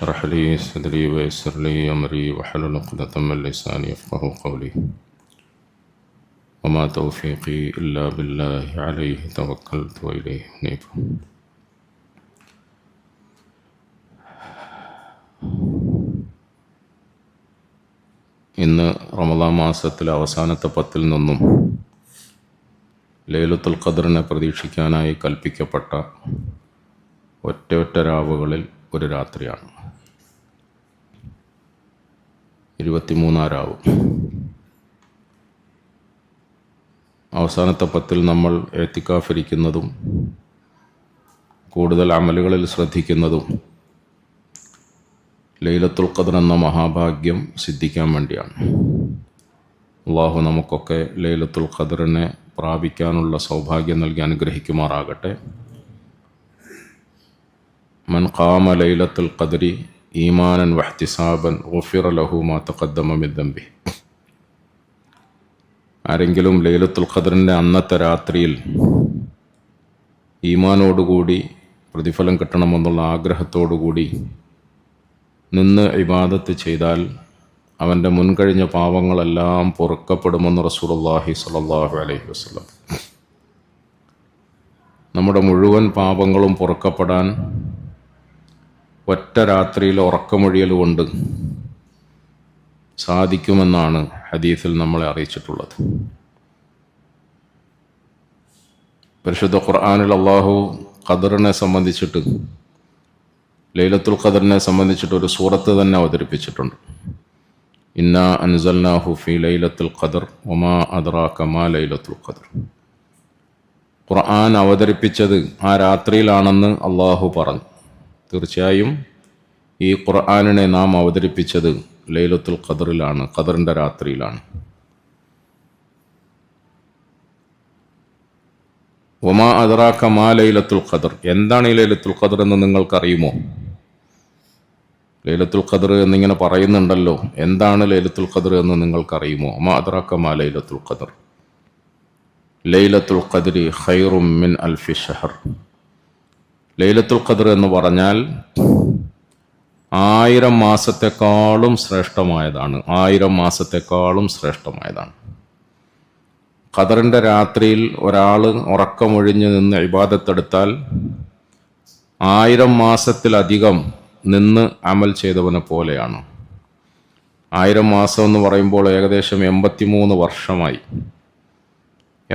اشرح لي صدري ويسر لي أمري واحلل عقدة من لساني يفقه قولي وما توفيقي إلا بالله عليه توكلت وإليه أنيب ഇന്ന് റമദാൻ മാസത്തിലെ അവസാനത്തെ പത്തിൽ നിന്നും ലൈലത്തുൽ ഖദറിനെ പ്രതീക്ഷിക്കാനായി കൽപ്പിക്കപ്പെട്ട ഒറ്റ ഒറ്റ രാവുകളിൽ ഒരു രാത്രിയാണ് ഇരുപത്തിമൂന്നാം രാവ് അവസാനത്തെ പത്തിൽ നമ്മൾ എത്തിക്കാഫിരിക്കുന്നതും കൂടുതൽ അമലുകളിൽ ശ്രദ്ധിക്കുന്നതും ലൈലത്തുൽ ഖദർ എന്ന മഹാഭാഗ്യം സിദ്ധിക്കാൻ വേണ്ടിയാണ്. അള്ളാഹു നമുക്കൊക്കെ ലൈലത്തുൽ ഖദറിനെ പ്രാപിക്കാനുള്ള സൗഭാഗ്യം നൽകി അനുഗ്രഹിക്കുമാറാകട്ടെ. മൻ ഖാമ ലൈലത്തുൽ ഖദരി ഈമാനൻ വഹ്തിസാബൻ ഗുഫിറ ലഹു മാ തഖദ്ദമ മിൻ ആരെങ്കിലും ലൈലത്തുൽ ഖദറിന്റെ അന്നത്തെ രാത്രിയിൽ ഈമാനോടുകൂടി പ്രതിഫലം കിട്ടണമെന്നുള്ള ആഗ്രഹത്തോടുകൂടി നിന്ന് ഇബാദത്ത് ചെയ്താൽ അവന്റെ മുൻകഴിഞ്ഞ പാവങ്ങളെല്ലാം പൊറുക്കപ്പെടുമെന്ന് റസൂലുള്ളാഹി സ്വല്ലല്ലാഹു അലൈഹി വസല്ലം. നമ്മുടെ മുഴുവൻ പാപങ്ങളും പൊറുക്കപ്പെടാൻ ഒറ്റ രാത്രിയിൽ ഉറക്കമൊഴിയൽ കൊണ്ട് സാധിക്കുമെന്നാണ് ഹദീസിൽ നമ്മളെ അറിയിച്ചിട്ടുള്ളത്. പരിശുദ്ധ ഖുർആാനിൽ അള്ളാഹു ഖദറിനെ സംബന്ധിച്ചിട്ട് ലൈലത്തുൽ ഖദറിനെ സംബന്ധിച്ചിട്ട് ഒരു സൂറത്ത് തന്നെ അവതരിപ്പിച്ചിട്ടുണ്ട്. ഇന്ന അൻസൽനാഹു ഫി ലൈലത്തുൽ ഖദർ ഒമാ അദറാ കമാ ലൈലത്തുൽ ഖദർ. ഖുർആൻ അവതരിപ്പിച്ചത് ആ രാത്രിയിലാണെന്ന് അള്ളാഹു പറഞ്ഞു. തീർച്ചയായും ഈ ഖുർആാനിനെ നാം അവതരിപ്പിച്ചത് ലൈലത്തുൽ ഖദറിലാണ് ഖദറിന്റെ രാത്രിയിലാണ്. ഒമാ അദറാക്ക മാ ലൈലത്തുൽ ഖദർ. എന്താണ് ഈ ലൈലത്തുൽ ഖദർ എന്ന് നിങ്ങൾക്കറിയുമോ? ലൈലത്തുൽ ഖദർ എന്നിങ്ങനെ പറയുന്നുണ്ടല്ലോ. എന്താണ് ലൈലത്തുൽ ഖദർ എന്ന് നിങ്ങൾക്കറിയുമോ? ഒമാ അദറാക്ക മാ ലൈലത്തുൽ ഖദർ. ലൈലത്തുൽ ഖദരി ഖൈറും മിൻ അൽഫി ഷഹർ. ലൈലത്തുൽ ഖദർ എന്ന് പറഞ്ഞാൽ ആയിരം മാസത്തെക്കാളും ശ്രേഷ്ഠമായതാണ്. ആയിരം മാസത്തെക്കാളും ശ്രേഷ്ഠമായതാണ്. ഖദറിന്റെ രാത്രിയിൽ ഒരാൾ ഉറക്കമൊഴിഞ്ഞ് നിന്ന് ഇബാദത്തെടുത്താൽ ആയിരം മാസത്തിലധികം നിന്ന് അമൽ ചെയ്തവനെ പോലെയാണ്. ആയിരം മാസം എന്ന് പറയുമ്പോൾ ഏകദേശം എൺപത്തിമൂന്ന് വർഷമായി.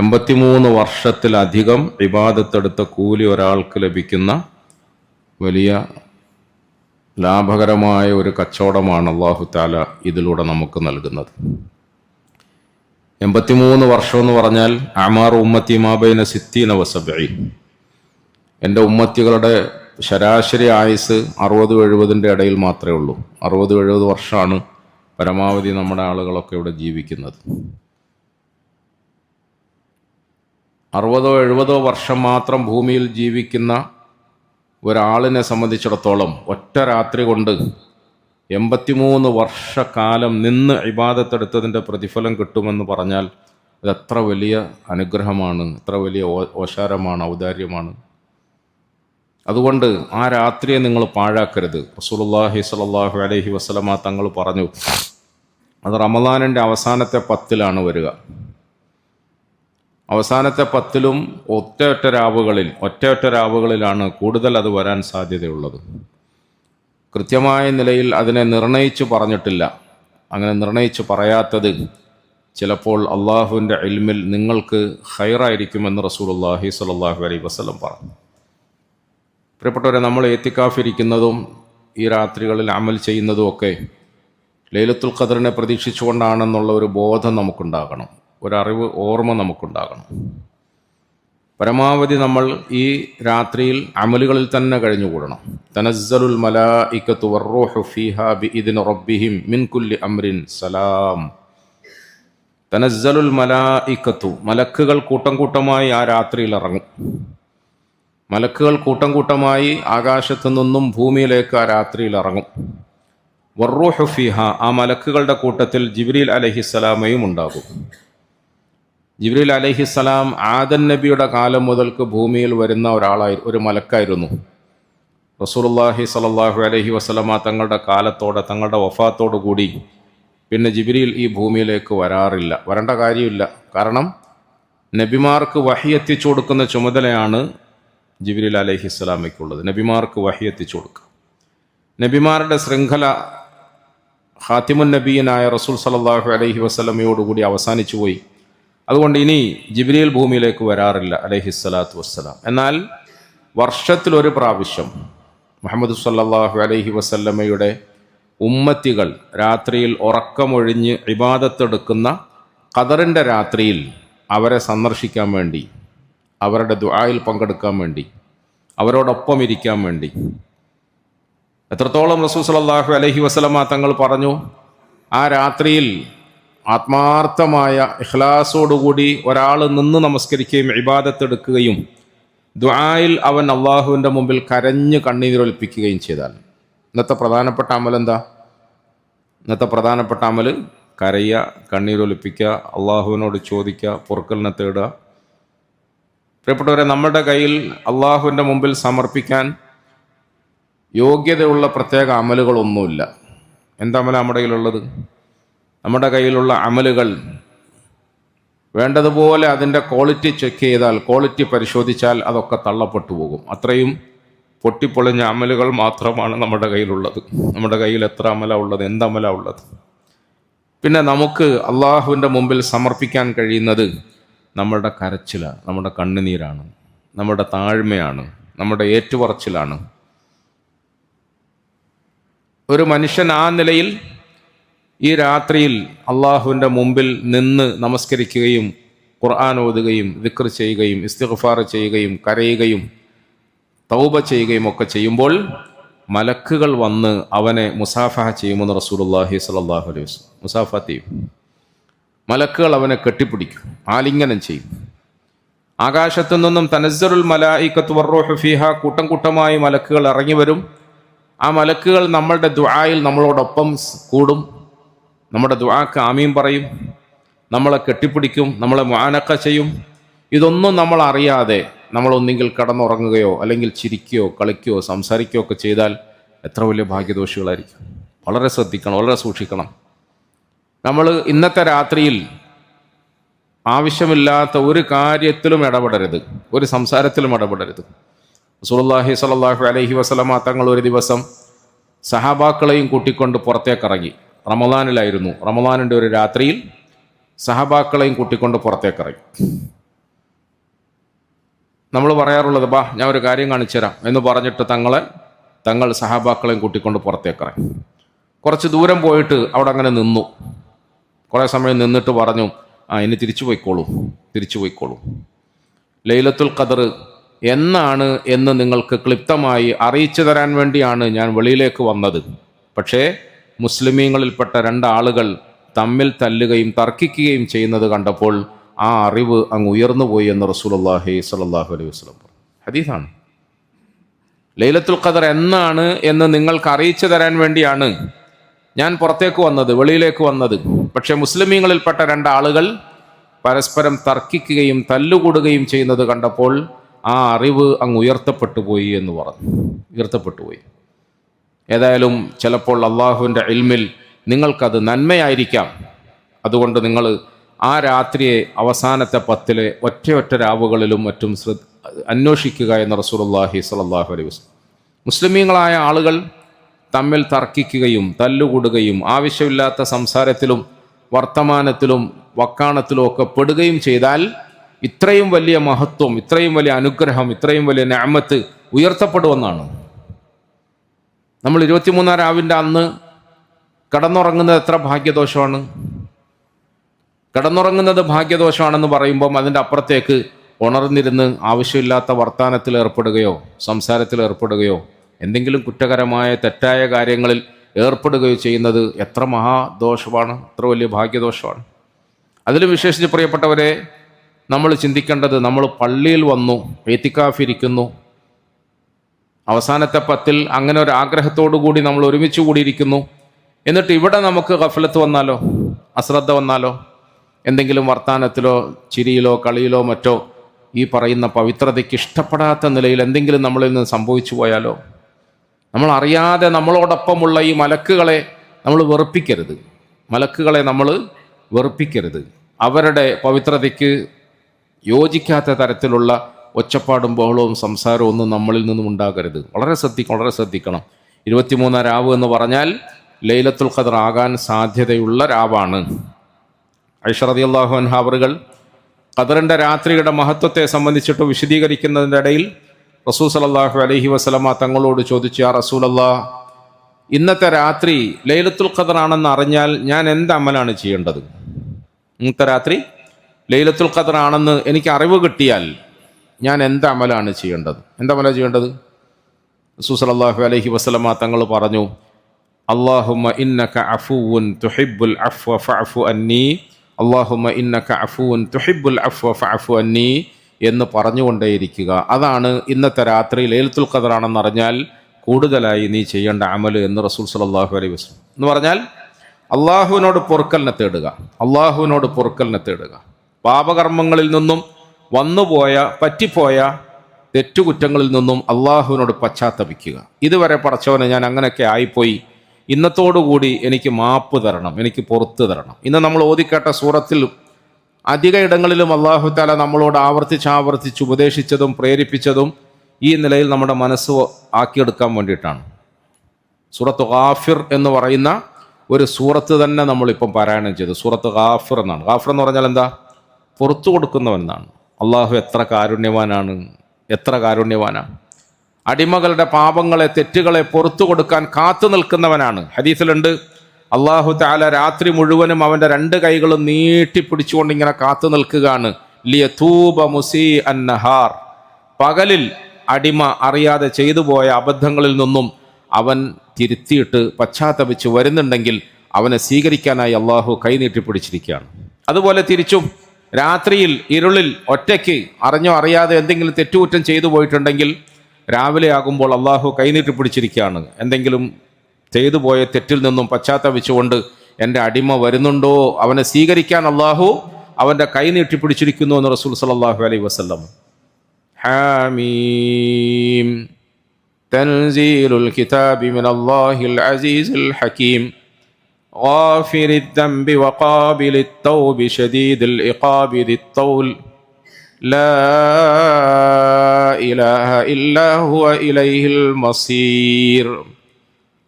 എൺപത്തിമൂന്ന് വർഷത്തിലധികം ഇബാദത്തെടുത്ത കൂലി ഒരാൾക്ക് ലഭിക്കുന്ന വലിയ ലാഭകരമായ ഒരു കച്ചവടമാണ് അള്ളാഹു താല ഇതിലൂടെ നമുക്ക് നൽകുന്നത്. എൺപത്തിമൂന്ന് വർഷം എന്ന് പറഞ്ഞാൽ അമാർ ഉമ്മത്തി മാബൈന സിത്തീന വസബി എന്റെ ഉമ്മത്തികളുടെ ശരാശരി ആയുസ് അറുപത് എഴുപതിന്റെ ഇടയിൽ മാത്രമേ ഉള്ളൂ. അറുപത് എഴുപത് വർഷമാണ് പരമാവധി നമ്മുടെ ആളുകളൊക്കെ ഇവിടെ ജീവിക്കുന്നത്. അറുപതോ എഴുപതോ വർഷം മാത്രം ഭൂമിയിൽ ജീവിക്കുന്ന ഒരാളിനെ സംബന്ധിച്ചിടത്തോളം ഒറ്റ രാത്രി കൊണ്ട് എൺപത്തിമൂന്ന് വർഷക്കാലം നിന്ന് ഇബാദത്തെടുത്തതിന്റെ പ്രതിഫലം കിട്ടുമെന്ന് പറഞ്ഞാൽ അത് വലിയ അനുഗ്രഹമാണ് എത്ര വലിയ ഓശാരമാണ് ഔദാര്യമാണ്. അതുകൊണ്ട് ആ രാത്രിയെ നിങ്ങൾ പാഴാക്കരുത്. റസൂലുള്ളാഹി സ്വല്ലല്ലാഹു അലൈഹി വസല്ലമ തങ്ങൾ പറഞ്ഞു അത് റമദാനിന്റെ അവസാനത്തെ പത്തിലാണ് വരിക. അവസാനത്തെ പത്തിലും ഒറ്റ ഒറ്റ രാവുകളിൽ ഒറ്റ ഒറ്റ രാവുകളിലാണ് കൂടുതൽ അത് വരാൻ സാധ്യതയുള്ളത്. കൃത്യമായ നിലയിൽ അതിനെ നിർണയിച്ചു പറഞ്ഞിട്ടില്ല. അങ്ങനെ നിർണയിച്ചു പറയാത്തത് ചിലപ്പോൾ അള്ളാഹുവിന്റെ ഇൽമിൽ നിങ്ങൾക്ക് ഹൈറായിരിക്കുമെന്ന് റസൂലുള്ളാഹി സലാഹു അലൈ വസ്ലം പറഞ്ഞു. പ്രിയപ്പെട്ടവരെ നമ്മൾ ഏത്തിക്കാഫിരിക്കുന്നതും ഈ രാത്രികളിൽ അമൽ ചെയ്യുന്നതും ഒക്കെ ലൈലത്തുൽ ഖദറിനെ പ്രതീക്ഷിച്ചുകൊണ്ടാണെന്നുള്ള ഒരു ബോധം നമുക്കുണ്ടാകണം. ഒരറിവ് ഓർമ്മ നമുക്കുണ്ടാകണം. പരമാവധി നമ്മൾ ഈ രാത്രിയിൽ അമലുകളിൽ തന്നെ കഴിഞ്ഞുകൂടണം. തനസ്സലുൽ മലായിക്കത്തു വർറൂഹു ഫീഹ ബിഇദ്നി റബ്ബിഹിം മിൻ കുല്ലി അംരിൻ സലാം. തനസ്സലുൽ മലായിക്കത്തു മലക്കുകൾ കൂട്ടം കൂട്ടമായി ആ രാത്രിയിൽ ഇറങ്ങും. മലക്കുകൾ കൂട്ടം കൂട്ടമായി ആകാശത്തു നിന്നും ഭൂമിയിലേക്ക് ആ രാത്രിയിൽ ഇറങ്ങും. വർറൂഹു ഫീഹ ആ മലക്കുകളുടെ കൂട്ടത്തിൽ ജിബ്രീൽ അലഹിസ്സലാമയും ഉണ്ടാകും. ജിബ്രീൽ അലഹിസ്സലാം ആദൻ നബിയുടെ കാലം മുതൽക്ക് ഭൂമിയിൽ വരുന്ന ഒരാളായി ഒരു മലക്കായിരുന്നു. റസൂലുള്ളാഹി സലാഹു അലഹി വസ്ലമ തങ്ങളുടെ കാലത്തോടെ തങ്ങളുടെ വഫാത്തോടു കൂടി പിന്നെ ജിബ്രീൽ ഈ ഭൂമിയിലേക്ക് വരാറില്ല. വരേണ്ട കാര്യമില്ല. കാരണം നബിമാർക്ക് വഹി എത്തിച്ചു കൊടുക്കുന്ന ചുമതലയാണ് ജിബിരിൽ അലഹി ഇസ്ലാമയ്ക്കുള്ളത് നബിമാർക്ക് വഹി എത്തിച്ചു കൊടുക്കുക. നബിമാരുടെ ശൃംഖല ഹാത്തിമുൻ നബീനായ റസൂൽ സലാഹു അലഹി വസ്ലമയോടുകൂടി അവസാനിച്ചു പോയി അതുകൊണ്ട് ഇനി ജിബ്രീൽ ഭൂമിയിലേക്ക് വരാറില്ല അലൈഹി സ്വലാത്തു വസ്സലാം. എന്നാൽ വർഷത്തിലൊരു പ്രാവശ്യം മുഹമ്മദ് സല്ലാഹു അലൈഹി വസല്ലമ്മയുടെ ഉമ്മത്തികൾ രാത്രിയിൽ ഉറക്കമൊഴിഞ്ഞ് ഇബാദത്തെടുക്കുന്ന ഖദറിന്റെ രാത്രിയിൽ അവരെ സന്ദർശിക്കാൻ വേണ്ടി അവരുടെ ദുആയിൽ പങ്കെടുക്കാൻ വേണ്ടി അവരോടൊപ്പം ഇരിക്കാൻ വേണ്ടി. എത്രത്തോളം റസൂൽ സല്ലല്ലാഹു അലഹി വസ്ലമ തങ്ങൾ പറഞ്ഞു ആ രാത്രിയിൽ ആത്മാർത്ഥമായ ഇഖ്ലാസോടുകൂടി ഒരാൾ നിന്ന് നമസ്കരിക്കുകയും ഇബാദത്തെടുക്കുകയും ദുആയിൽ അവൻ അള്ളാഹുവിന്റെ മുമ്പിൽ കരഞ്ഞ് കണ്ണീരൊലിപ്പിക്കുകയും ചെയ്താൽ ഇന്നത്തെ പ്രധാനപ്പെട്ട അമൽ എന്താ? ഇന്നത്തെ പ്രധാനപ്പെട്ട അമൽ കരയുക കണ്ണീരൊലിപ്പിക്കുക അള്ളാഹുവിനോട് ചോദിക്കുക പൊറുക്കലിനെ തേടുക. പ്രിയപ്പെട്ടവരെ നമ്മുടെ കയ്യിൽ അള്ളാഹുവിന്റെ മുമ്പിൽ സമർപ്പിക്കാൻ യോഗ്യതയുള്ള പ്രത്യേക അമലുകളൊന്നുമില്ല. എന്താ അമല നമ്മുടെ കയ്യിലുള്ളത്? നമ്മുടെ കയ്യിലുള്ള അമലുകൾ വേണ്ടതുപോലെ അതിന്റെ ക്വാളിറ്റി ചെക്ക് ചെയ്താൽ ക്വാളിറ്റി പരിശോധിച്ചാൽ അതൊക്കെ തള്ളപ്പെട്ടു പോകും. അത്രയും പൊട്ടിപ്പൊളിഞ്ഞ അമലുകൾ മാത്രമാണ് നമ്മുടെ കയ്യിലുള്ളത്. നമ്മുടെ കയ്യിൽ എത്ര അമല ഉള്ളത് എന്തമല ഉള്ളത്? പിന്നെ നമുക്ക് അള്ളാഹുവിന്റെ മുമ്പിൽ സമർപ്പിക്കാൻ കഴിയുന്നത് നമ്മുടെ കരച്ചിലാണ് നമ്മുടെ കണ്ണുനീരാണ് നമ്മുടെ താഴ്മയാണ് നമ്മുടെ ഏറ്റുപറച്ചിലാണ്. ഒരു മനുഷ്യൻ ആ നിലയിൽ ഈ രാത്രിയിൽ അള്ളാഹുവിന്റെ മുമ്പിൽ നിന്ന് നമസ്കരിക്കുകയും ഖുർആൻ ഓതുകയും ദിക്ർ ചെയ്യുകയും ഇസ്തിഗ്ഫാർ ചെയ്യുകയും കരയുകയും തൗബ ചെയ്യുകയും ഒക്കെ ചെയ്യുമ്പോൾ മലക്കുകൾ വന്ന് അവനെ മുസാഫഹ ചെയ്യുമെന്ന് റസൂലുള്ളാഹി സ്വല്ലല്ലാഹു അലൈഹി വസല്ലം മുസാഫ ചെയ്യും. മലക്കുകൾ അവനെ കെട്ടിപ്പിടിക്കും ആലിംഗനം ചെയ്യും. ആകാശത്തു നിന്നും തനസ്സറുൽ മലായിക്കത്ത് വർറോഹ് ഫിഹ കൂട്ടം കൂട്ടമായി മലക്കുകൾ ഇറങ്ങി വരും. ആ മലക്കുകൾ നമ്മളുടെ ദ്വായിൽ നമ്മളോടൊപ്പം കൂടും. നമ്മുടെ ദുആക്ക് ആമീം പറയും നമ്മളെ കെട്ടിപ്പിടിക്കും നമ്മളെ മാനക്ക ചെയ്യും. ഇതൊന്നും നമ്മൾ അറിയാതെ നമ്മൾ ഒന്നെങ്കിൽ കടന്നുറങ്ങുകയോ അല്ലെങ്കിൽ ചിരിക്കുകയോ കളിക്കുകയോ സംസാരിക്കുകയോ ഒക്കെ ചെയ്താൽ എത്ര വലിയ ഭാഗ്യദോഷികളായിരിക്കും. വളരെ ശ്രദ്ധിക്കണം വളരെ സൂക്ഷിക്കണം. നമ്മൾ ഇന്നത്തെ രാത്രിയിൽ ആവശ്യമില്ലാത്ത ഒരു കാര്യത്തിലും ഇടപെടരുത് ഒരു സംസാരത്തിലും ഇടപെടരുത്. റസൂലുള്ളാഹി സലാഹു അലഹി വസ്ലമ തങ്ങൾ ഒരു ദിവസം സഹാബാക്കളെയും കൂട്ടിക്കൊണ്ട് പുറത്തേക്കിറങ്ങി റമദാനിലായിരുന്നു. റമദാനിന്റെ ഒരു രാത്രിയിൽ സഹബാക്കളെയും കൂട്ടിക്കൊണ്ട് പുറത്തേക്കിറങ്ങി. നമ്മൾ പറയാറുള്ളത് ബാ ഞാൻ ഒരു കാര്യം കാണിച്ചു തരാം എന്ന് പറഞ്ഞിട്ട് തങ്ങളെ തങ്ങൾ സഹാബാക്കളെയും കൂട്ടിക്കൊണ്ട് പുറത്തേക്കിറങ്ങി. കുറച്ച് ദൂരം പോയിട്ട് അവിടെ അങ്ങനെ നിന്നു. കുറേ സമയം നിന്നിട്ട് പറഞ്ഞു ആ ഇനി തിരിച്ചു പോയിക്കോളൂ തിരിച്ചു പോയിക്കോളൂ. ലൈലത്തുൽ ഖദർ എന്നാണ് എന്ന് നിങ്ങൾക്ക് ക്ലിപ്തമായി അറിയിച്ചു തരാൻ വേണ്ടിയാണ് ഞാൻ വെളിയിലേക്ക് വന്നത്. പക്ഷേ മുസ്ലിമീങ്ങളിൽപ്പെട്ട രണ്ടാളുകൾ തമ്മിൽ തല്ലുകയും തർക്കിക്കുകയും ചെയ്യുന്നത് കണ്ടപ്പോൾ ആ അറിവ് അങ്ങ് ഉയർന്നുപോയി എന്ന് റസൂലുള്ളാഹി സ്വല്ലല്ലാഹു അലൈഹി വസല്ലം പറഞ്ഞു. ഹദീസാണ്. ലൈലത്തുൽ ഖദർ എന്നാണ് എന്ന് നിങ്ങൾക്ക് അറിയിച്ചു തരാൻ വേണ്ടിയാണ് ഞാൻ പുറത്തേക്ക് വന്നത് വെളിയിലേക്ക് വന്നത്. പക്ഷേ മുസ്ലിമീങ്ങളിൽപ്പെട്ട രണ്ടാളുകൾ പരസ്പരം തർക്കിക്കുകയും തല്ലുകൂടുകയും ചെയ്യുന്നത് കണ്ടപ്പോൾ ആ അറിവ് അങ്ങ് ഉയർത്തപ്പെട്ടു പോയി എന്ന് പറഞ്ഞു. ഉയർത്തപ്പെട്ടു പോയി. ഏതായാലും ചിലപ്പോൾ അള്ളാഹുവിന്റെ ഇൽമിൽ നിങ്ങൾക്കത് നന്മയായിരിക്കാം. അതുകൊണ്ട് നിങ്ങൾ ആ രാത്രിയെ അവസാനത്തെ പത്തിലെ ഒറ്റയൊറ്റ രാവുകളിലും മറ്റും ശ്രദ്ധ അന്വേഷിക്കുക എന്ന് റസൂലുള്ളാഹി സ്വല്ലല്ലാഹു അലൈഹി വസല്ലം. മുസ്ലിമീങ്ങളായ ആളുകൾ തമ്മിൽ തർക്കിക്കുകയും തല്ലുകൂടുകയും ആവശ്യമില്ലാത്ത സംസാരത്തിലും വർത്തമാനത്തിലും വക്കാണത്തിലും ഒക്കെ പെടുകയും ചെയ്താൽ ഇത്രയും വലിയ മഹത്വം ഇത്രയും വലിയ അനുഗ്രഹം ഇത്രയും വലിയ ഞാമത്ത് ഉയർത്തപ്പെടുമെന്നാണ്. നമ്മൾ ഇരുപത്തിമൂന്നാം രാവിന്റെ അന്ന് കടന്നുറങ്ങുന്നത് എത്ര ഭാഗ്യദോഷമാണ്? കടന്നുറങ്ങുന്നത് ഭാഗ്യദോഷമാണെന്ന് പറയുമ്പം അതിന്റെ അപ്പുറത്തേക്ക് ഉണർന്നിരുന്ന് ആവശ്യമില്ലാത്ത വർത്തമാനത്തിൽ ഏർപ്പെടുകയോ സംസാരത്തിൽ ഏർപ്പെടുകയോ എന്തെങ്കിലും കുറ്റകരമായ തെറ്റായ കാര്യങ്ങളിൽ ഏർപ്പെടുകയോ ചെയ്യുന്നത് എത്ര മഹാദോഷമാണ് എത്ര വലിയ ഭാഗ്യദോഷമാണ്. അതിലും വിശേഷിച്ച് പ്രിയപ്പെട്ടവരെ നമ്മൾ ചിന്തിക്കേണ്ടത് നമ്മൾ പള്ളിയിൽ വന്നു ഏത്തിക്കാഫിരിക്കുന്നു അവസാനത്തെ പത്തിൽ അങ്ങനെ ഒരു ആഗ്രഹത്തോടു കൂടി നമ്മൾ ഒരുമിച്ച് കൂടിയിരിക്കുന്നു. എന്നിട്ട് ഇവിടെ നമുക്ക് ഗഫലത്ത് വന്നാലോ? അശ്രദ്ധ വന്നാലോ? എന്തെങ്കിലും വർത്താനത്തിലോ ചിരിയിലോ കളിയിലോ മറ്റോ ഈ പറയുന്ന പവിത്രതയ്ക്ക് ഇഷ്ടപ്പെടാത്ത നിലയിൽ എന്തെങ്കിലും നമ്മളിൽ നിന്ന് സംഭവിച്ചു പോയാലോ? നമ്മൾ അറിയാതെ നമ്മളോടൊപ്പമുള്ള ഈ മലക്കുകളെ നമ്മൾ വെറുപ്പിക്കരുത്. മലക്കുകളെ നമ്മൾ വെറുപ്പിക്കരുത്. അവരുടെ പവിത്രതയ്ക്ക് യോജിക്കാത്ത തരത്തിലുള്ള ഒച്ചപ്പാടും ബഹളവും സംസാരവും ഒന്നും നമ്മളിൽ നിന്നും ഉണ്ടാകരുത്. വളരെ ശ്രദ്ധിക്കണം വളരെ ശ്രദ്ധിക്കണം. ഇരുപത്തിമൂന്നാം രാവ് എന്ന് പറഞ്ഞാൽ ലൈലത്തുൽ ഖദർ ആകാൻ സാധ്യതയുള്ള രാവാണ്. ഐഷറതി അള്ളാഹു അൻഹാവറുകൾ ഖദറിന്റെ രാത്രിയുടെ മഹത്വത്തെ സംബന്ധിച്ചിട്ട് വിശദീകരിക്കുന്നതിന്റെ ഇടയിൽ റസൂൽ സലല്ലാഹു അലഹി വസ്ലമ തങ്ങളോട് ചോദിച്ചു ആ റസൂലല്ലാ ഇന്നത്തെ രാത്രി ലൈലത്തുൽ ഖദർ ആണെന്ന് അറിഞ്ഞാൽ ഞാൻ എന്ത് അമലാണ് ചെയ്യേണ്ടത്? ഇന്നത്തെ രാത്രി ലൈലത്തുൽ ഖദർ ആണെന്ന് എനിക്ക് അറിവ് കിട്ടിയാൽ ഞാൻ എന്ത് അമലാണ് ചെയ്യേണ്ടത്? എന്തമല ചെയ്യേണ്ടത്? സുസലല്ലാഹു അലഹി വസ്ലമ തങ്ങൾ പറഞ്ഞു അള്ളാഹുമ ഇന്നക അഫൂവുൻ തുഹിബുൽ അഫ്വ ഫഅഫു അന്നീ അള്ളാഹുമ ഇന്നക അഫൂവുൻ തുഹിബുൽ അഫ്വ ഫഅഫു അന്നീ എന്ന് പറഞ്ഞുകൊണ്ടേയിരിക്കുക. അതാണ് ഇന്നത്തെ രാത്രി ലേലത്തുൽ ഖദറാണെന്ന് അറിഞ്ഞാൽ കൂടുതലായി നീ ചെയ്യേണ്ട അമൽ എന്ന് റസൂൽ സലല്ലാഹു അലൈഹി വസ്ലം എന്ന് പറഞ്ഞാൽ അള്ളാഹുവിനോട് പൊറുക്കലിനെ തേടുക. അള്ളാഹുവിനോട് പൊറുക്കലിനെ തേടുക. പാപകർമ്മങ്ങളിൽ നിന്നും വന്നുപോയ പറ്റിപ്പോയ തെറ്റുകുറ്റങ്ങളിൽ നിന്നും അള്ളാഹുവിനോട് പശ്ചാത്തപിക്കുക. ഇതുവരെ പടച്ചവനെ ഞാൻ അങ്ങനെയൊക്കെ ആയിപ്പോയി. ഇന്നത്തോടുകൂടി എനിക്ക് മാപ്പ് തരണം എനിക്ക് പുറത്തു തരണം. ഇന്ന് നമ്മൾ ഓതിക്കേട്ട സൂറത്തിൽ അധിക ഇടങ്ങളിലും അള്ളാഹു താല നമ്മളോട് ആവർത്തിച്ച് ആവർത്തിച്ച് ഉപദേശിച്ചതും പ്രേരിപ്പിച്ചതും ഈ നിലയിൽ നമ്മുടെ മനസ്സ് ആക്കിയെടുക്കാൻ വേണ്ടിയിട്ടാണ്. സൂറത്ത് ഗാഫിർ എന്ന് പറയുന്ന ഒരു സൂറത്ത് തന്നെ നമ്മളിപ്പം പാരായണം ചെയ്തു. സൂറത്ത് ഗാഫിർ എന്നാണ്. ഗാഫിർ എന്ന് പറഞ്ഞാൽ എന്താ? പുറത്തു കൊടുക്കുന്നവൻ എന്നാണ്. അള്ളാഹു എത്ര കാരുണ്യവാനാണ് എത്ര കാരുണ്യവാനാണ്. അടിമകളുടെ പാപങ്ങളെ തെറ്റുകളെ പുറത്തു കൊടുക്കാൻ കാത്തു നിൽക്കുന്നവനാണ്. ഹദീസിലുണ്ട് അള്ളാഹു താല രാത്രി മുഴുവനും അവന്റെ രണ്ട് കൈകളും നീട്ടിപ്പിടിച്ചുകൊണ്ട് ഇങ്ങനെ കാത്തു നിൽക്കുകയാണ്. അന്നഹാർ പകലിൽ അടിമ അറിയാതെ ചെയ്തു പോയ അബദ്ധങ്ങളിൽ നിന്നും അവൻ തിരുത്തിയിട്ട് പശ്ചാത്തപിച്ച് വരുന്നുണ്ടെങ്കിൽ അവനെ സ്വീകരിക്കാനായി അള്ളാഹു കൈനീട്ടിപ്പിടിച്ചിരിക്കുകയാണ് അതുപോലെ തിരിച്ചും രാത്രിയിൽ ഇരുളിൽ ഒറ്റയ്ക്ക് അറിഞ്ഞോ അറിയാതെ എന്തെങ്കിലും തെറ്റുകുറ്റം ചെയ്തു പോയിട്ടുണ്ടെങ്കിൽ രാവിലെ ആകുമ്പോൾ അള്ളാഹു കൈനീട്ടി പിടിച്ചിരിക്കുകയാണ്. എന്തെങ്കിലും ചെയ്തു പോയ തെറ്റിൽ നിന്നും പശ്ചാത്തപിച്ചുകൊണ്ട് എന്റെ അടിമ വരുന്നുണ്ടോ? അവനെ സ്വീകരിക്കാൻ അള്ളാഹു അവന്റെ കൈ നീട്ടി പിടിച്ചിരിക്കുന്നു എന്ന് റസൂൽ സലാഹു അലൈ വസ്ലം ഹാമീം. തൻസീലുൽ കിതാബി മിനല്ലാഹിൽ അസീസുൽ ഹക്കീം غافر الذنب وقابل التوب شديد العقاب ذي الطول لا إله إلا هو إليه المصير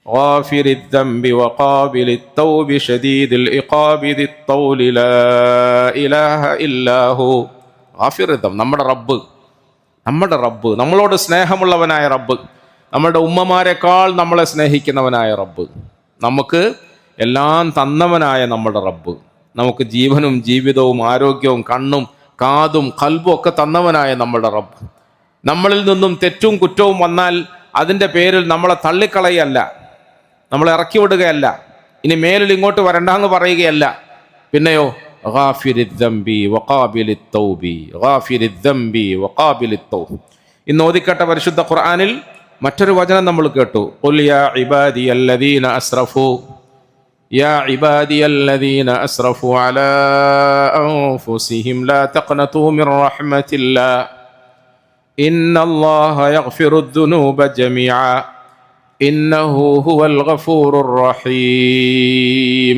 غافر الذنب وقابل التوب شديد العقاب ذي الطول لا إله إلا هو غافر الذنب നമ്മുടെ റബ്ബ് നമ്മുടെ റബ്ബ് നമ്മളോട് സ്നേഹമുള്ളവനായ റബ്ബ് നമ്മുടെ ഉമ്മമാരെക്കാൾ നമ്മളെ സ്നേഹിക്കുന്നവനായ റബ്ബ് നമുക്ക് എല്ലാം തന്നവനായ നമ്മുടെ റബ്ബ്. നമുക്ക് ജീവനും ജീവിതവും ആരോഗ്യവും കണ്ണും കാതും കൽബും ഒക്കെ തന്നവനായ നമ്മുടെ റബ്ബ്. നമ്മളിൽ നിന്നും തെറ്റും കുറ്റവും വന്നാൽ അതിന്റെ പേരിൽ നമ്മളെ തള്ളിക്കളയല്ല. നമ്മളെ ഇറക്കി വിടുകയല്ല. ഇനി മേലിൽ ഇങ്ങോട്ട് വരണ്ടാന്ന് പറയുകയല്ല. പിന്നെയോ ഇന്ന് ഓതിക്കട്ട പരിശുദ്ധ ഖുർആാനിൽ മറ്റൊരു വചനം നമ്മൾ കേട്ടു. يا عبادي الذين أسرفوا على أنفسهم لا تقنطوا من رحمة الله إن الله يغفر الذنوب جميعا إنه هو الغفور الرحيم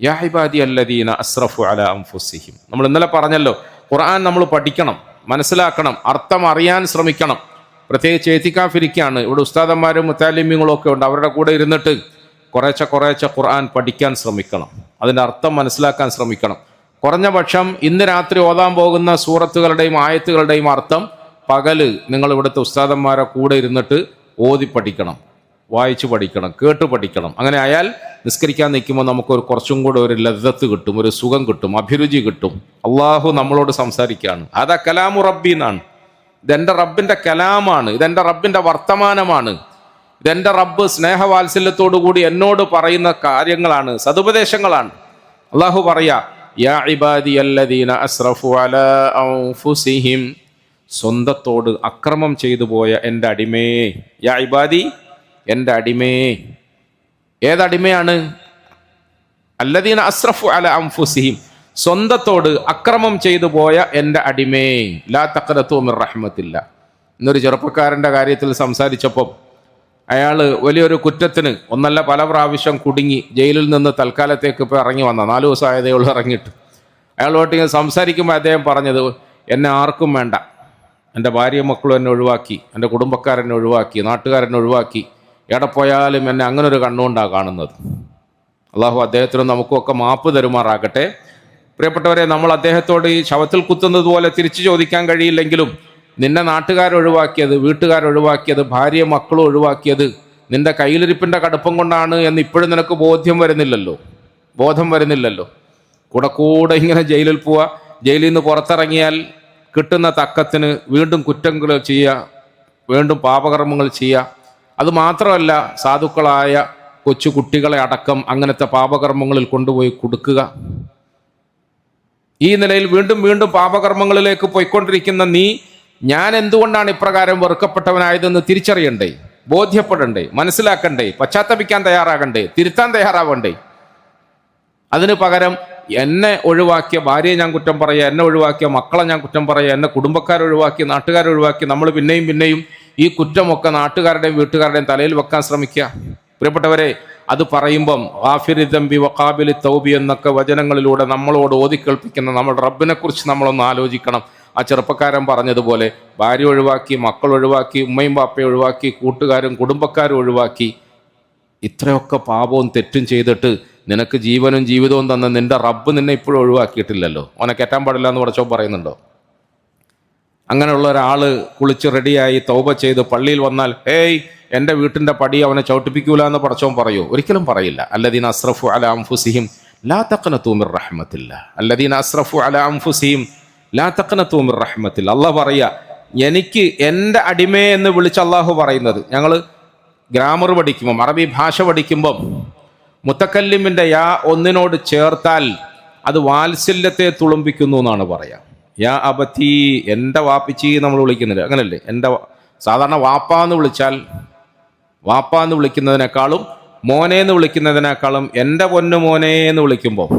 يا عبادي الذين أسرفوا على أنفسهم നമ്മൾ ഇന്നലെ പറഞ്ഞല്ലോ ഖുർആൻ നമ്മൾ പഠിക്കണം മനസ്സിലാക്കണം അർത്ഥം അറിയാൻ ശ്രമിക്കണം പ്രത്യേകിച്ച് ഏത്തിക്കാഫിരിക്കാണ് ഇവിടെ ഉസ്താദന്മാരും മുത്താലിമ്യങ്ങളും ഒക്കെ ഉണ്ട് അവരുടെ കൂടെ ഇരുന്നിട്ട് കുറേശ്ശെ കുറേശ്ശെ ഖുർആൻ പഠിക്കാൻ ശ്രമിക്കണം. അതിന്റെ അർത്ഥം മനസ്സിലാക്കാൻ ശ്രമിക്കണം. കുറഞ്ഞ പക്ഷം ഇന്ന് രാത്രി ഓതാൻ പോകുന്ന സൂറത്തുകളുടെയും ആയത്തുകളുടെയും അർത്ഥം പകൽ നിങ്ങൾ ഇവിടുത്തെ ഉസ്താദന്മാരെ കൂടെ ഇരുന്നിട്ട് ഓതി പഠിക്കണം വായിച്ചു പഠിക്കണം കേട്ട് പഠിക്കണം. അങ്ങനെ ആയാൽ നിസ്കരിക്കാൻ നിൽക്കുമ്പോൾ നമുക്കൊരു കുറച്ചും കൂടെ ഒരു ലദ്ദത്ത് കിട്ടും ഒരു സുഖം കിട്ടും അഭിരുചി കിട്ടും. അള്ളാഹു നമ്മളോട് സംസാരിക്കുകയാണ്. അതാ കലാമു റബ്ബി എന്നാണ്. ഇതെന്റെ റബ്ബിന്റെ കലാമാണ് ഇതെന്റെ റബ്ബിന്റെ വർത്തമാനമാണ്. ഇതെന്റെ റബ്ബ് സ്നേഹവാത്സല്യത്തോടു കൂടി എന്നോട് പറയുന്ന കാര്യങ്ങളാണ് സതുപദേശങ്ങളാണ്. അള്ളാഹു പറയാ യാ ഇബാദി അല്ലദീന അൻഫുസിഹിം. സ്വന്തത്തോട് അക്രമം ചെയ്തു പോയ എന്റെ അടിമേ യാ ഇബാദി എന്റെ അടിമേ. ഏതടിമയാണ് അല്ലദീന അസ്രഫു അല അംഫുസിഹിം സ്വന്തത്തോട് അക്രമം ചെയ്തു പോയ എന്റെ അടിമേ ലാ തക്കതത്വം റഹ്മത്തില്ല. എന്നൊരു ചെറുപ്പക്കാരന്റെ കാര്യത്തിൽ സംസാരിച്ചപ്പോൾ അയാൾ വലിയൊരു കുറ്റത്തിന് ഒന്നല്ല പല പ്രാവശ്യം കുടുങ്ങി ജയിലിൽ നിന്ന് തൽക്കാലത്തേക്ക് ഇപ്പോൾ ഇറങ്ങി വന്ന. നാല് ദിവസമായതേ ഉള്ളൂ ഇറങ്ങിയിട്ട്. അയാളോട്ട് ഇങ്ങനെ സംസാരിക്കുമ്പോൾ അദ്ദേഹം പറഞ്ഞത് എന്നെ ആർക്കും വേണ്ട. എന്റെ ഭാര്യയും മക്കളും എന്നെ ഒഴിവാക്കി. എന്റെ കുടുംബക്കാരെന്നെ ഒഴിവാക്കി. നാട്ടുകാരെന്നെ ഒഴിവാക്കി. എവിടെ പോയാലും എന്നെ അങ്ങനെ ഒരു കണ്ണുകൊണ്ടാണ് കാണുന്നത്. അള്ളാഹു അദ്ദേഹത്തിനും നമുക്കൊക്കെ മാപ്പ് തരുമാറാകട്ടെ. പ്രിയപ്പെട്ടവരെ നമ്മൾ അദ്ദേഹത്തോട് ഈ ശവത്തിൽ കുത്തുന്നത് പോലെ തിരിച്ചു ചോദിക്കാൻ കഴിയില്ലെങ്കിലും നിന്നെ നാട്ടുകാരൊഴിവാക്കിയത് വീട്ടുകാരൊഴിവാക്കിയത് ഭാര്യ മക്കളും ഒഴിവാക്കിയത് നിന്റെ കയ്യിലിരിപ്പിന്റെ കടുപ്പം കൊണ്ടാണ് എന്ന് ഇപ്പോഴും നിനക്ക് ബോധ്യം വരുന്നില്ലല്ലോ. ബോധം വരുന്നില്ലല്ലോ. കൂടെ കൂടെ ഇങ്ങനെ ജയിലിൽ പോവുക ജയിലിൽ നിന്ന് പുറത്തിറങ്ങിയാൽ കിട്ടുന്ന തക്കത്തിന് വീണ്ടും കുറ്റങ്ങൾ ചെയ്യുക വീണ്ടും പാപകർമ്മങ്ങൾ ചെയ്യുക. അത് മാത്രമല്ല സാധുക്കളായ കൊച്ചു കുട്ടികളെ അടക്കം അങ്ങനത്തെ പാപകർമ്മങ്ങളിൽ കൊണ്ടുപോയി കൊടുക്കുക. ഈ നിലയിൽ വീണ്ടും വീണ്ടും പാപകർമ്മങ്ങളിലേക്ക് പോയിക്കൊണ്ടിരിക്കുന്ന നീ ഞാൻ എന്തുകൊണ്ടാണ് ഇപ്രകാരം വെറുക്കപ്പെട്ടവനായതെന്ന് തിരിച്ചറിയണ്ടേ? ബോധ്യപ്പെടണ്ടേ? മനസ്സിലാക്കണ്ടേ? പശ്ചാത്തപിക്കാൻ തയ്യാറാകണ്ടേ? തിരുത്താൻ തയ്യാറാവണ്ടേ? അതിന് പകരം എന്നെ ഒഴിവാക്കിയ ഭാര്യയെ ഞാൻ കുറ്റം പറയുക എന്നെ ഒഴിവാക്കിയ മക്കളെ ഞാൻ കുറ്റം പറയുക എന്നെ കുടുംബക്കാരെ ഒഴിവാക്കി നാട്ടുകാരെ ഒഴിവാക്കി നമ്മൾ പിന്നെയും പിന്നെയും ഈ കുറ്റമൊക്കെ നാട്ടുകാരുടെയും വീട്ടുകാരുടെയും തലയിൽ വെക്കാൻ ശ്രമിക്കുക. പ്രിയപ്പെട്ടവരെ അത് പറയുമ്പം ആഫിരി തമ്പി വക്കാബിലി തൗബി എന്നൊക്കെ വചനങ്ങളിലൂടെ നമ്മളോട് ഓതിക്കേൾപ്പിക്കുന്ന നമ്മുടെ റബ്ബിനെക്കുറിച്ച് നമ്മളൊന്ന് ആലോചിക്കണം. ആ ചെറുപ്പക്കാരൻ പറഞ്ഞതുപോലെ ഭാര്യ ഒഴിവാക്കി മക്കൾ ഒഴിവാക്കി ഉമ്മയും പാപ്പയും ഒഴിവാക്കി കൂട്ടുകാരും കുടുംബക്കാരും ഒഴിവാക്കി. ഇത്രയൊക്കെ പാപവും തെറ്റും ചെയ്തിട്ട് നിനക്ക് ജീവനും ജീവിതവും തന്ന നിന്റെ റബ്ബ് നിന്നെ ഇപ്പോഴും ഒഴിവാക്കിയിട്ടില്ലല്ലോ. ഓനെ കയറ്റാൻ പാടില്ല എന്ന് കുറച്ചോ പറയുന്നുണ്ടോ? അങ്ങനെയുള്ള ഒരാൾ കുളിച്ച് റെഡിയായി തൗബ ചെയ്ത് പള്ളിയിൽ വന്നാൽ ഏയ് എന്റെ വീട്ടിന്റെ പടി അവനെ ചവിട്ടിപ്പിക്കൂല എന്ന് പടച്ചോൻ പറയൂ. ഒരിക്കലും പറയില്ല. അല്ലദീൻ അസ്രഫു അല അംഫുസിഹിം ലാ തക്കന തൂമിർ റഹ്മത്തില്ല. അല്ലദീൻ അസ്രഫു അല അംഫുസിഹിം ലാ തക്കന തൂമിർ റഹ്മത്തില്ല അള്ളാഹ് പറയുക എനിക്ക് എന്റെ അടിമേ എന്ന് വിളിച്ച് അള്ളാഹു പറയുന്നത്. ഞങ്ങൾ ഗ്രാമർ പഠിക്കുമ്പം അറബി ഭാഷ പഠിക്കുമ്പം മുത്തക്കല്ലിമിന്റെ യാ ഒന്നിനോട് ചേർത്താൽ അത് വാത്സല്യത്തെ തുളുമ്പിക്കുന്നു എന്നാണ് പറയാ. യാ അബത്തി എന്റെ വാപ്പിച്ചി നമ്മൾ വിളിക്കുന്നില്ല? അങ്ങനല്ലേ? എന്റെ സാധാരണ വാപ്പ എന്ന് വിളിച്ചാൽ വാപ്പ എന്ന് വിളിക്കുന്നതിനേക്കാളും മോനെ എന്ന് വിളിക്കുന്നതിനേക്കാളും എന്റെ പൊന്നു മോനെ എന്ന് വിളിക്കുമ്പോൾ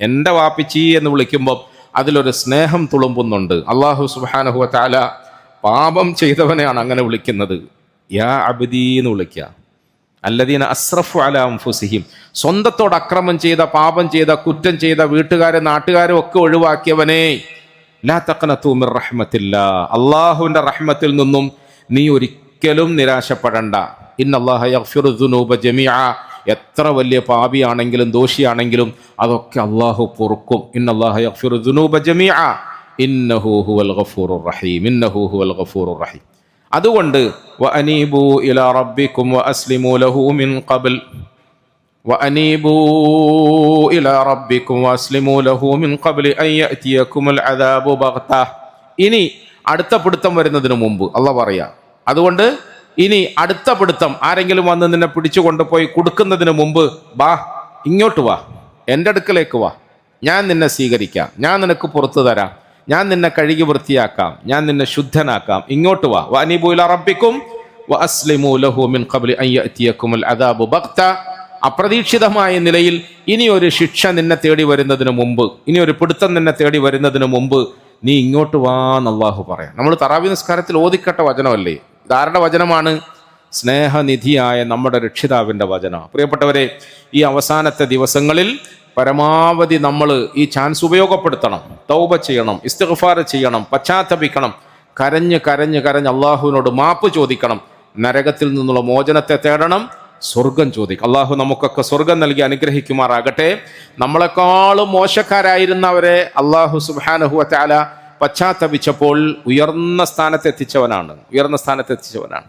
എന്റെ വാപ്പിച്ചി എന്ന് വിളിക്കുമ്പോൾ അതിലൊരു സ്നേഹം തുളുമ്പുന്നുണ്ട്. അള്ളാഹു സുബാനഹു താല പാപം ചെയ്തവനെയാണ് അങ്ങനെ വിളിക്കുന്നത്. യാ അബിദീന്ന് വിളിക്കുക അല്ലദീന അസ്രഫു അല അംഫുസിഹിം സ്വന്തത്തോട് അക്രമം ചെയ്ത പാപം ചെയ്ത കുറ്റം ചെയ്ത വീട്ടുകാരെ നാട്ടുകാരും ഒക്കെ ഒഴിവാക്കിയവനെ. ലാ തഖനതൂ റഹ്മത്തില്ല. അള്ളാഹുവിന്റെ റഹ്മത്തിൽ നിന്നും നീ ഒരിക്കലും നിരാശപ്പെടണ്ട. ഇന്നല്ലാഹ യഗ്ഫിറു ജമീഅ എത്ര വലിയ പാപിയാണെങ്കിലും ദോഷിയാണെങ്കിലും അതൊക്കെ അള്ളാഹു പൊറുക്കും ഇന്നല്ലാഹ യഗ്ഫിറു ദുനൂബ ജമീഅ ഇന്നഹു ഹുവൽ ഗഫൂറുർ റഹീം ഇന്നഹു ഹുവൽ ഗഫൂറുർ റഹീം അതുകൊണ്ട് വഅനീബു ഇലാ റബ്ബിക്കും വഅസ്ലിമു ലഹു മിൻ ഖബൽ وأنيبوا إلى ربكم وأسلموا له من قبل أن يأتيكم العذاب بغتة ഇനി അടുത്ത പിടുത്തം വരുന്നതിന് മുമ്പ് അല്ല പറയാ അതുകൊണ്ട് ഇനി അടുത്ത പിടുത്തം ആരെങ്കിലും വന്ന് നിന്നെ പിടിച്ചു കൊണ്ടുപോയി കൊടുക്കുന്നതിന് മുമ്പ് ബാ ഇങ്ങോട്ട് വാ എന്റെ അടുക്കലേക്ക് വാ. ഞാൻ നിന്നെ സ്വീകരിക്കാം. ഞാൻ നിനക്ക് പുറത്തു തരാം. ഞാൻ നിന്നെ കഴുകി വൃത്തിയാക്കാം. ഞാൻ നിന്നെ ശുദ്ധനാക്കാം. ഇങ്ങോട്ട് വാ. അദാബു അപ്രതീക്ഷിതമായ നിലയിൽ ഇനി ഒരു ശിക്ഷ നിന്നെ തേടി വരുന്നതിന് മുമ്പ് ഇനി ഒരു പിടുത്തം നിന്നെ തേടി വരുന്നതിന് മുമ്പ് നീ ഇങ്ങോട്ട് വാ എന്നല്ലാഹു പറയാം. നമ്മൾ തറാവി നിസ്കാരത്തിൽ ഓദിക്കട്ട വചനമല്ലേ? ഇതാരുടെ വചനമാണ് സ്നേഹനിധിയായ നമ്മുടെ രക്ഷിതാവിന്റെ വചനം. പ്രിയപ്പെട്ടവരെ ഈ അവസാനത്തെ ദിവസങ്ങളിൽ പരമാവധി നമ്മൾ ഈ ചാൻസ് ഉപയോഗപ്പെടുത്തണം. തൗബ ചെയ്യണം ഇസ്തഫാർ ചെയ്യണം പശ്ചാത്തപിക്കണം. കരഞ്ഞ് കരഞ്ഞ് കരഞ്ഞ് അള്ളാഹുവിനോട് മാപ്പ് ചോദിക്കണം. നരകത്തിൽ നിന്നുള്ള മോചനത്തെ തേടണം സ്വർഗം ചോദിക്കും അള്ളാഹു നമുക്കൊക്കെ സ്വർഗം നൽകി അനുഗ്രഹിക്കുമാറാകട്ടെ. നമ്മളെക്കാളും മോശക്കാരായിരുന്നവരെ അള്ളാഹു സുബാനഹു താല പശ്ചാത്തപിച്ചപ്പോൾ ഉയർന്ന സ്ഥാനത്തെത്തിച്ചവനാണ്. ഉയർന്ന സ്ഥാനത്തെത്തിച്ചവനാണ്.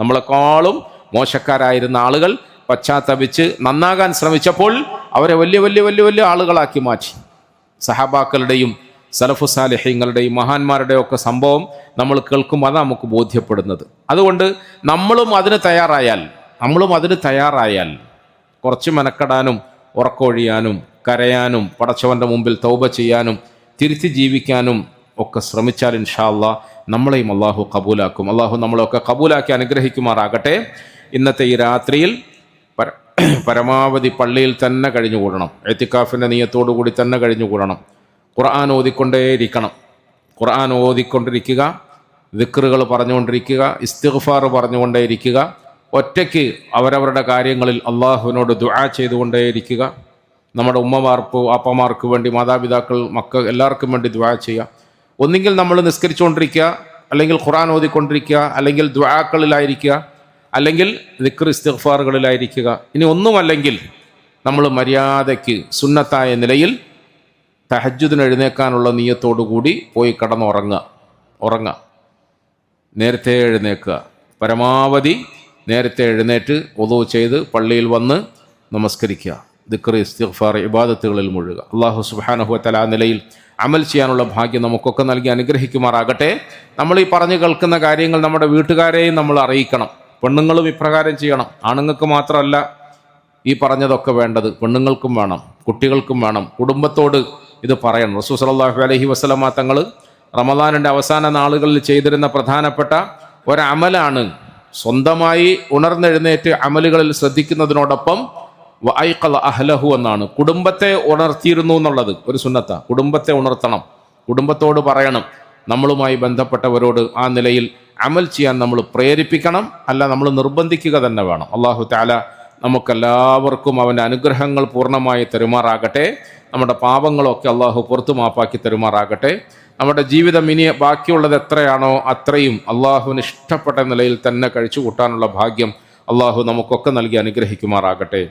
നമ്മളെക്കാളും മോശക്കാരായിരുന്ന ആളുകൾ പശ്ചാത്തപിച്ച് നന്നാകാൻ ശ്രമിച്ചപ്പോൾ അവരെ വലിയ വലിയ വലിയ വലിയ ആളുകളാക്കി മാറ്റി. സഹാബാക്കളുടെയും സലഫുസാലിഹ്യങ്ങളുടെയും മഹാന്മാരുടെയും ഒക്കെ സംഭവം നമ്മൾ കേൾക്കുമ്പോൾ അതാണ് നമുക്ക് ബോധ്യപ്പെടുന്നത്. അതുകൊണ്ട് നമ്മളും അതിന് തയ്യാറായാൽ നമ്മളും അതിന് തയ്യാറായാൽ കുറച്ച് മെനക്കെടാനും ഉറക്കൊഴിയാനും കരയാനും പടച്ചവന്റെ മുമ്പിൽ തൗബ ചെയ്യാനും തിരുത്തി ജീവിക്കാനും ഒക്കെ ശ്രമിച്ചാൽ ഇൻഷാല്ല നമ്മളെയും അള്ളാഹു കബൂലാക്കും അള്ളാഹു നമ്മളൊക്കെ കബൂലാക്കി അനുഗ്രഹിക്കുമാറാകട്ടെ. ഇന്നത്തെ ഈ രാത്രിയിൽ പര പരമാവധി പള്ളിയിൽ തന്നെ കഴിഞ്ഞുകൂടണം. എത്തിക്കാഫിന്റെ നീയത്തോടു കൂടി തന്നെ കഴിഞ്ഞുകൂടണം. ഖുർആൻ ഓതിക്കൊണ്ടേയിരിക്കണം. ഖുർആൻ ഓതിക്കൊണ്ടിരിക്കുക ദിക്റുകൾ പറഞ്ഞുകൊണ്ടിരിക്കുക ഇസ്തിഗ്ഫാർ പറഞ്ഞുകൊണ്ടേയിരിക്കുക ഒറ്റയ്ക്ക് അവരവരുടെ കാര്യങ്ങളിൽ അള്ളാഹുവിനോട് ദുആ ചെയ്തുകൊണ്ടേയിരിക്കുക. നമ്മുടെ ഉമ്മമാർക്ക് അപ്പമാർക്ക് വേണ്ടി മാതാപിതാക്കൾ മക്കൾ എല്ലാവർക്കും വേണ്ടി ദുആ ചെയ്യുക. ഒന്നുകിൽ നമ്മൾ നിസ്കരിച്ചുകൊണ്ടിരിക്കുക അല്ലെങ്കിൽ ഖുറാൻ ഓതിക്കൊണ്ടിരിക്കുക അല്ലെങ്കിൽ ദ്വാക്കളിലായിരിക്കുക അല്ലെങ്കിൽ ദിക്ർ ഇസ്തിഗ്ഫാറുകളിലായിരിക്കുക. ഇനി ഒന്നുമല്ലെങ്കിൽ നമ്മൾ മര്യാദയ്ക്ക് സുന്നത്തായ നിലയിൽ തഹജുദിന് എഴുന്നേക്കാനുള്ള നീയത്തോടു കൂടി പോയി കടന്നുറങ്ങുക. ഉറങ്ങുക. നേരത്തെ എഴുന്നേക്കുക പരമാവധി നേരത്തെ എഴുന്നേറ്റ് ഒതു ചെയ്ത് പള്ളിയിൽ വന്ന് നമസ്കരിക്കുക. ദിക്ർ ഇസ്തിഗ്ഫാർ ഇബാദത്തുകളിൽ മുഴുകുക അള്ളാഹു സുബാനഹുവത്തല ആ നിലയിൽ അമൽ ചെയ്യാനുള്ള ഭാഗ്യം നമുക്കൊക്കെ നൽകി അനുഗ്രഹിക്കുമാറാകട്ടെ. നമ്മൾ ഈ പറഞ്ഞു കേൾക്കുന്ന കാര്യങ്ങൾ നമ്മുടെ വീട്ടുകാരെയും നമ്മൾ അറിയിക്കണം. പെണ്ണുങ്ങളും ഇപ്രകാരം ചെയ്യണം. ആണുങ്ങൾക്ക് മാത്രമല്ല ഈ പറഞ്ഞതൊക്കെ വേണ്ടത് പെണ്ണുങ്ങൾക്കും വേണം കുട്ടികൾക്കും വേണം. കുടുംബത്തോട് ഇത് പറയണം. റസൂ സല്ലല്ലാഹു അലൈഹി വസല്ലമ തങ്ങൾ റമദാനിന്റെ അവസാന നാളുകളിൽ ചെയ്തിരുന്ന പ്രധാനപ്പെട്ട ഒരമലാണ് സ്വന്തമായി ഉണർന്നെഴുന്നേറ്റ് അമലുകളിൽ ശ്രദ്ധിക്കുന്നതിനോടൊപ്പം വൈക്കൽ അഹ്ലഹു എന്നാണ്. കുടുംബത്തെ ഉണർത്തിയിരുന്നു എന്നുള്ളത് ഒരു സുന്നത്ത. കുടുംബത്തെ ഉണർത്തണം. കുടുംബത്തോട് പറയണം. നമ്മളുമായി ബന്ധപ്പെട്ടവരോട് ആ നിലയിൽ അമൽ ചെയ്യാൻ നമ്മൾ പ്രേരിപ്പിക്കണം. അല്ല നമ്മൾ നിർബന്ധിക്കുക തന്നെ വേണം. അള്ളാഹു താല നമുക്കെല്ലാവർക്കും അവന്റെ അനുഗ്രഹങ്ങൾ പൂർണമായി തെരുമാറാകട്ടെ. നമ്മുടെ പാപങ്ങളൊക്കെ അള്ളാഹു പുറത്തു മാപ്പാക്കി തെരുമാറാകട്ടെ. നമ്മുടെ ജീവിതം ഇനി ബാക്കിയുള്ളത് എത്രയാണോ അത്രയും അള്ളാഹുവിന് ഇഷ്ടപ്പെട്ട നിലയിൽ തന്നെ കഴിച്ചു കൂട്ടാനുള്ള ഭാഗ്യം അള്ളാഹു നമുക്കൊക്കെ നൽകി അനുഗ്രഹിക്കുമാറാകട്ടെ.